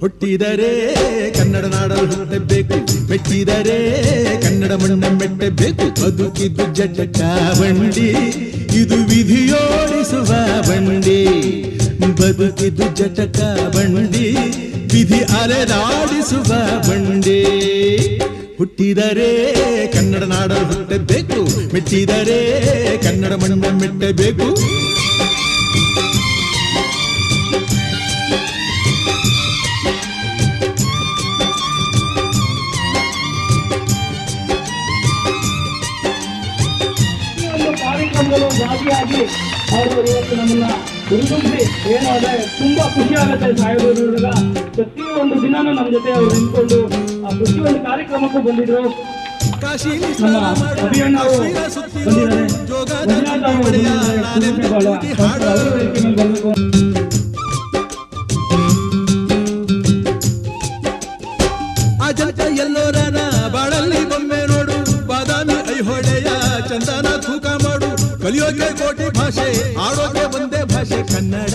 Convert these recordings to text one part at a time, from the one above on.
ಹುಟ್ಟಿದರೆ ಕನ್ನಡ ನಾಡಲು ಹುಟ್ಟಬೇಕು. ಮೆಟ್ಟಿದರೆ ಕನ್ನಡ ಮಣ್ಣ ಮೆಟ್ಟಬೇಕು. ಬದುಕಿದ್ದು ಜಟಕ ಬಂಡಿ ಇದು ವಿಧಿಯೋಡಿಸುವ ಬಂಡಿ, ಬದುಕಿದು ಜಟಕ ಬಂಡಿ, ವಿಧಿ ಅರೆದಾಡಿಸುವ ಬಂಡಿ. ಹುಟ್ಟಿದರೆ ಕನ್ನಡ ನಾಡ ಹುಟ್ಟಬೇಕು, ಮೆಟ್ಟಿದರೆ ಕನ್ನಡ ಮಣ್ಣ ಮೆಟ್ಟಬೇಕು. ಭಾಗಿಯಾಗಿ ಅವರು ಇವತ್ತು ನಮ್ಮನ್ನ ಹುರಿದುಂಬಿ ಏನು ಅಂದ್ರೆ ತುಂಬಾ ಖುಷಿ ಆಗುತ್ತೆ ಪ್ರತಿಯೊಂದು ದಿನಾನು ನಮ್ಮ ಜೊತೆ ಅವ್ರು ನಿಂತ್ಕೊಂಡು ಆ ಕಾರ್ಯಕ್ರಮಕ್ಕೂ ಬಂದಿದ್ರು ಚಂದನ ಕಲಿಯೋಕೆ ಕೋಟಿ ಭಾಷೆ ಆಡೋಕೆ ಒಂದೇ ಭಾಷೆ ಕನ್ನಡ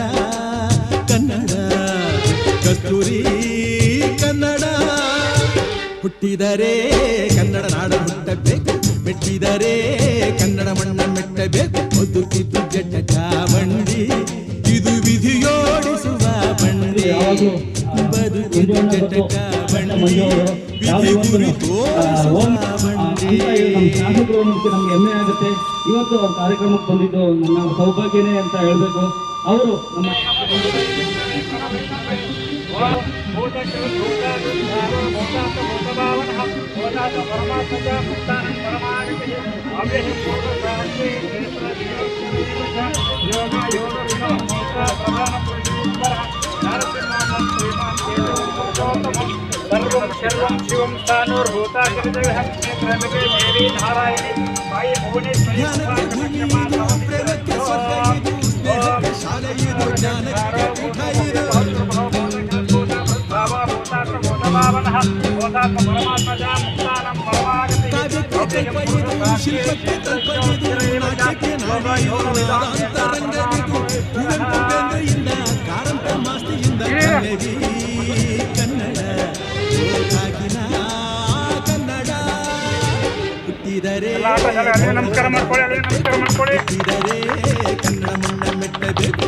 ಕನ್ನಡ ಕಸ್ತೂರಿ ಕನ್ನಡ. ಹುಟ್ಟಿದರೆ ಕನ್ನಡ ನಾಡ ಹುಟ್ಟಬೇಕು ಮೆಟ್ಟಿದರೆ ಕನ್ನಡ ಮಣ್ಣ ಮೆಟ್ಟಬೇಕು ಬದುಕಿದ್ದು ಜಟಕ ಬಂಡಿ ಇದು ವಿಧಿಯೋಡಿಸುವ ಬಂಡಿ. ಬದುಕಿದ್ದು ಅವರು ಯಾವುದೇ ವಿಧಿ ಗುರಿ ಓಂ ತೋರಿಸುವ ಅಂತ ಹೇಳಿ ನಮ್ಮ ಶಾಸಕರು ಮುಂಚೆ ನಮ್ಗೆ ಹೆಮ್ಮೆ ಆಗುತ್ತೆ. ಇವತ್ತು ಅವ್ರ ಕಾರ್ಯಕ್ರಮಕ್ಕೆ ಬಂದಿದ್ದು ನನ್ನ ಸೌಭಾಗ್ಯನೇ ಅಂತ ಹೇಳಬೇಕು. ಅವರು ನಮ್ಮ ಯೋಗ ಯೋಗ सर्वं शिवं स्थानोर्भूता क्रमिके देवी नारायणी मायि भुवनेश्वरी ಜ್ಞಾನಕ್ಕೆ ಭೂಮಿ ಇದು, ಪ್ರೇಮಕ್ಕೆ ಸ್ವರ್ಗ ಇದು, ಸ್ನೇಹಕ್ಕೆ ಶಾಲೆ ಇದು, ಜ್ಞಾನಕ್ಕೆ ನಮಸ್ಕಾರ ಮಾಡ್ಕೊಳ್ಳಿ ಅಲ್ಲೇ ನಮಸ್ಕಾರ ಮಾಡ್ಕೊಳ್ಳಿ. ಕನ್ನಡ ಮಣ್ಣ ಮೆಟ್ಟಬೇಕು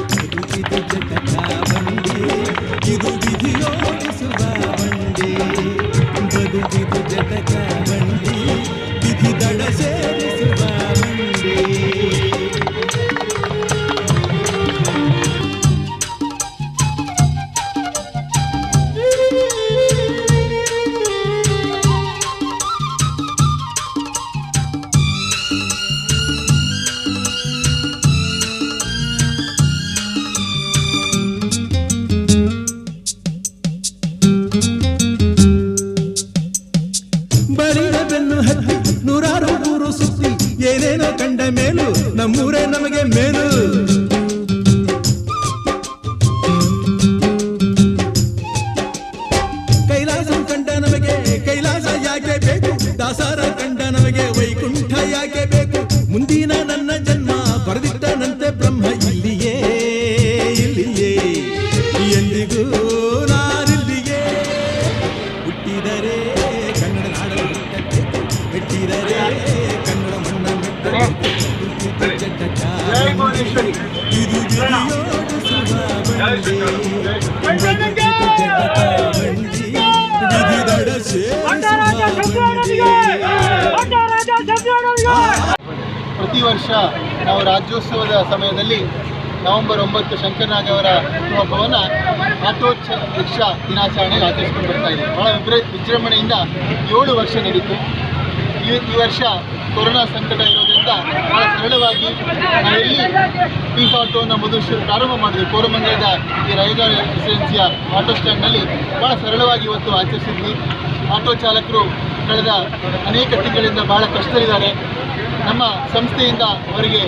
ಬ್ರಹ್ಮ ಇಲ್ಲಿಯೇ ಇಲ್ಲಿಯೇ ಎಂದಿಗೂ ನಾನಿಲ್ಲಿಯೇ ಹುಟ್ಟಿದರೆ ಕನ್ನಡ ನಾಡಲು ಹುಟ್ಟಬೇಕು ಮೆಟ್ಟಿದರೆ ಕನ್ನಡ ಮಣ್ಣ ಮೆಟ್ಟಬೇಕು ಜಟಕ ಇದು ಪ್ರತಿ ವರ್ಷ ನಾವು ರಾಜ್ಯೋತ್ಸವದ ಸಮಯದಲ್ಲಿ ನವೆಂಬರ್ ಒಂಬತ್ತು ಶಂಕರನಾಗ್ ಅವರ ಹಬ್ಬವನ್ನು ಆಟೋ ಚ ರಿಕ್ಷಾ ದಿನಾಚರಣೆಗೆ ಆಚರಿಸ್ಕೊಂಡು ಬರ್ತಾ ಇದ್ದೀವಿ ಬಹಳ ವಿಜೃ ವಿಜೃಂಭಣೆಯಿಂದ ಏಳು ವರ್ಷ ನಡೀತು. ಈ ಈ ವರ್ಷ ಕೊರೋನಾ ಸಂಕಟ ಇರೋದ್ರಿಂದ ಬಹಳ ಸರಳವಾಗಿ ನಾವೆಲ್ಲಿ ಪೀಸ್ ಆಟೋನ ಮೊದಲು ಪ್ರಾರಂಭ ಮಾಡಿದ್ವಿ. ಕೋರಮಂಗಲದ ಈ ರೈಲ್ವೆ ಎಸೆನ್ಸಿಯ ಆಟೋ ಸ್ಟ್ಯಾಂಡ್ನಲ್ಲಿ ಬಹಳ ಸರಳವಾಗಿ ಇವತ್ತು ಆಚರಿಸಿದ್ವಿ. ಆಟೋ ಚಾಲಕರು ಕಳೆದ ಅನೇಕ ತಿಂಗಳಿಂದ ಬಹಳ ಕಷ್ಟದಲ್ಲಿದ್ದಾರೆ. ನಮ್ಮ ಸಂಸ್ಥೆಯಿಂದ ಅವರಿಗೆ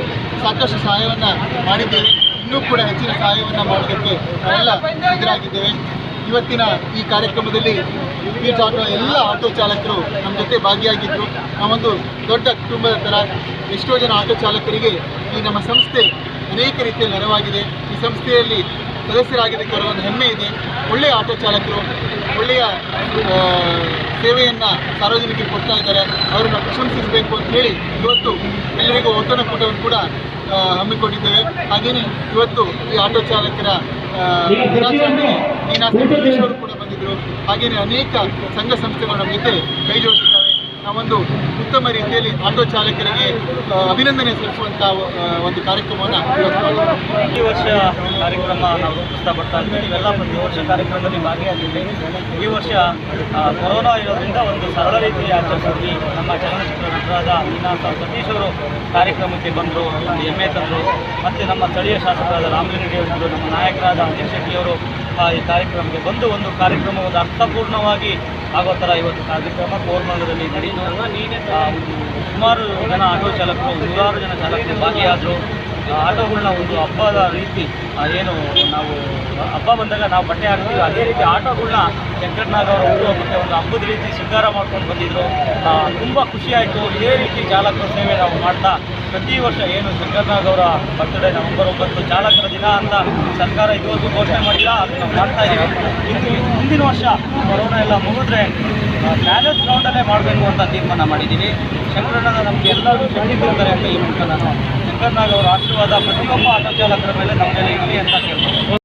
ಸಾಕಷ್ಟು ಸಹಾಯವನ್ನು ಮಾಡಿದ್ದೇವೆ. ಇನ್ನೂ ಕೂಡ ಹೆಚ್ಚಿನ ಸಹಾಯವನ್ನು ಮಾಡೋದಕ್ಕೆ ನಾವೆಲ್ಲ ಸಿದ್ಧರಾಗಿದ್ದೇವೆ. ಇವತ್ತಿನ ಈ ಕಾರ್ಯಕ್ರಮದಲ್ಲಿ ಬೀಚ್ ಆಟೋ ಎಲ್ಲ ಆಟೋ ಚಾಲಕರು ನಮ್ಮ ಜೊತೆ ಭಾಗಿಯಾಗಿದ್ದರು ನಾವೊಂದು ದೊಡ್ಡ ಕುಟುಂಬದ ಥರ ಎಷ್ಟೋ ಜನ ಆಟೋ ಚಾಲಕರಿಗೆ ಈ ನಮ್ಮ ಸಂಸ್ಥೆ ಅನೇಕ ರೀತಿಯ ನೆರವಾಗಿದೆ. ಈ ಸಂಸ್ಥೆಯಲ್ಲಿ ಸದಸ್ಯರಾಗಿದ್ದಕ್ಕೆ ಒಂದು ಹೆಮ್ಮೆ ಇದೆ. ಒಳ್ಳೆಯ ಆಟೋ ಚಾಲಕರು, ಒಳ್ಳೆಯ ಸೇವೆಯನ್ನು ಸಾರ್ವಜನಿಕರಿಗೆ ಕೊಡ್ತಾ ಇದ್ದಾರೆ. ಅವರನ್ನು ಪ್ರಶಂಸಿಸಬೇಕು ಅಂತ ಹೇಳಿ ಇವತ್ತು ಎಲ್ಲರಿಗೂ ಔತಣಕೂಟವನ್ನು ಕೂಡ ಹಮ್ಮಿಕೊಂಡಿದ್ದೇವೆ. ಹಾಗೆಯೇ ಇವತ್ತು ಈ ಆಟೋ ಚಾಲಕರ ದಿನಾಚರಣೆಗೆ ಕೂಡ ಬಂದಿದ್ದರು. ಹಾಗೆಯೇ ಅನೇಕ ಸಂಘ ಸಂಸ್ಥೆಗಳ ನಮ್ಮ ಜೊತೆ ಕೈ ಜೋಡಿಸಿದ್ದಾವೆ ನಾವೊಂದು ಉತ್ತಮ ರೀತಿಯಲ್ಲಿ ಆಟೋ ಚಾಲಕರಿಗೆ ಅಭಿನಂದನೆ ಸಲ್ಲಿಸುವಂಥ ಒಂದು ಕಾರ್ಯಕ್ರಮವನ್ನು ಪ್ರತಿ ವರ್ಷ ಕಾರ್ಯಕ್ರಮ ನಾವು ರೂಪಿಸ್ತಾ ಬರ್ತಾ ಇದ್ದೀವಿ ಇವೆಲ್ಲ ಪ್ರತಿ ವರ್ಷ ಕಾರ್ಯಕ್ರಮದಲ್ಲಿ ಭಾಗಿಯಾಗಿದ್ದೀವಿ ಈ ವರ್ಷ ಕೊರೋನಾ ಇರೋದ್ರಿಂದ ಒಂದು ಸರಳ ರೀತಿಯ ಆಚರಿಸಿದ್ವಿ. ನಮ್ಮ ಚಲನಚಿತ್ರ ನಟರಾದ ಮೀನಾಥ ಸತೀಶ್ ಅವರು ಕಾರ್ಯಕ್ರಮಕ್ಕೆ ಬಂದರು ಹೆಮ್ಮೆ ತಂದರು. ಮತ್ತು ನಮ್ಮ ಸ್ಥಳೀಯ ಶಾಸಕರಾದ ರಾಮಲಿಂಗಡಿ ಅವರು, ನಮ್ಮ ನಾಯಕರಾದ ಅಧ್ಯಕ್ಷ ಶೆಟ್ಟಿಯವರು ಈ ಕಾರ್ಯಕ್ರಮಕ್ಕೆ ಬಂದು ಒಂದು ಕಾರ್ಯಕ್ರಮ ಒಂದು ಅರ್ಥಪೂರ್ಣವಾಗಿ ಆಗೋ ಥರ ಇವತ್ತು ಕಾರ್ಯಕ್ರಮ ಕೋರ್ಮಂಗದಲ್ಲಿ ಒಂದು ಸುಮಾರು ಜನ ಆಟೋ ಚಾಲಕರು, ನೂರಾರು ಜನ ಚಾಲಕರು ಭಾಗಿಯಾದರು. ಆಟೋಗಳನ್ನ ಒಂದು ಹಬ್ಬದ ರೀತಿ ಏನು ನಾವು, ಹಬ್ಬ ಬಂದಾಗ ನಾವು ಬಟ್ಟೆ ಹಾಕ್ತೀವಿ. ಅದೇ ರೀತಿ ಆಟೋಗಳನ್ನ ವೆಂಕಟನಾಗ್ ಅವರ ಮತ್ತು ಒಂದು ಹಬ್ಬದ ರೀತಿ ಶೃಂಗಾರ ಮಾಡ್ಕೊಂಡು ಬಂದಿದ್ರು. ತುಂಬ ಖುಷಿಯಾಯಿತು ಇದೇ ರೀತಿ ಚಾಲಕರ ಸೇವೆ ನಾವು ಮಾಡ್ತಾ, ಪ್ರತಿ ವರ್ಷ ಏನು ಶಂಕರ್ನಾಗ್ ಅವರ ಬರ್ತ್ಡೇ ನವೆಂಬರ್ ಒಂಬತ್ತು ಚಾಲಕರ ದಿನ ಅಂತ ಸರ್ಕಾರ ಇವತ್ತು ಘೋಷಣೆ ಮಾಡಿಲ್ಲ. ಅದು ನಾವು ಮಾಡ್ತಾ ಇದ್ದೀವಿ ಇನ್ನು ಮುಂದಿನ ವರ್ಷ ಕೊರೋನಾ ಎಲ್ಲ ಮುಗಿದ್ರೆ ಪ್ಯಾಲೇಸ್ ಗ್ರೌಂಡಲ್ಲೇ ಮಾಡಬೇಕು ಅಂತ ತೀರ್ಮಾನ ಮಾಡಿದ್ದೀವಿ ಶಂಕರಣ್ಣನ ನಮಗೆ ಎಲ್ಲರೂ ಶಕ್ತಿ ಕೊಡ್ತಾರೆ ಅಂತ ಈ ಮೂಲಕ ನಾನು ಸಿದ್ದರಾಮಯ್ಯ ಅವರ ಆಶೀರ್ವಾದ ಪ್ರತಿಯೊಬ್ಬ ಆಟೋ ಚಾಲಕರ ಮೇಲೆ ನಮಗೆ ಇರಲಿ ಅಂತ ಕೇಳ್ಬೋದು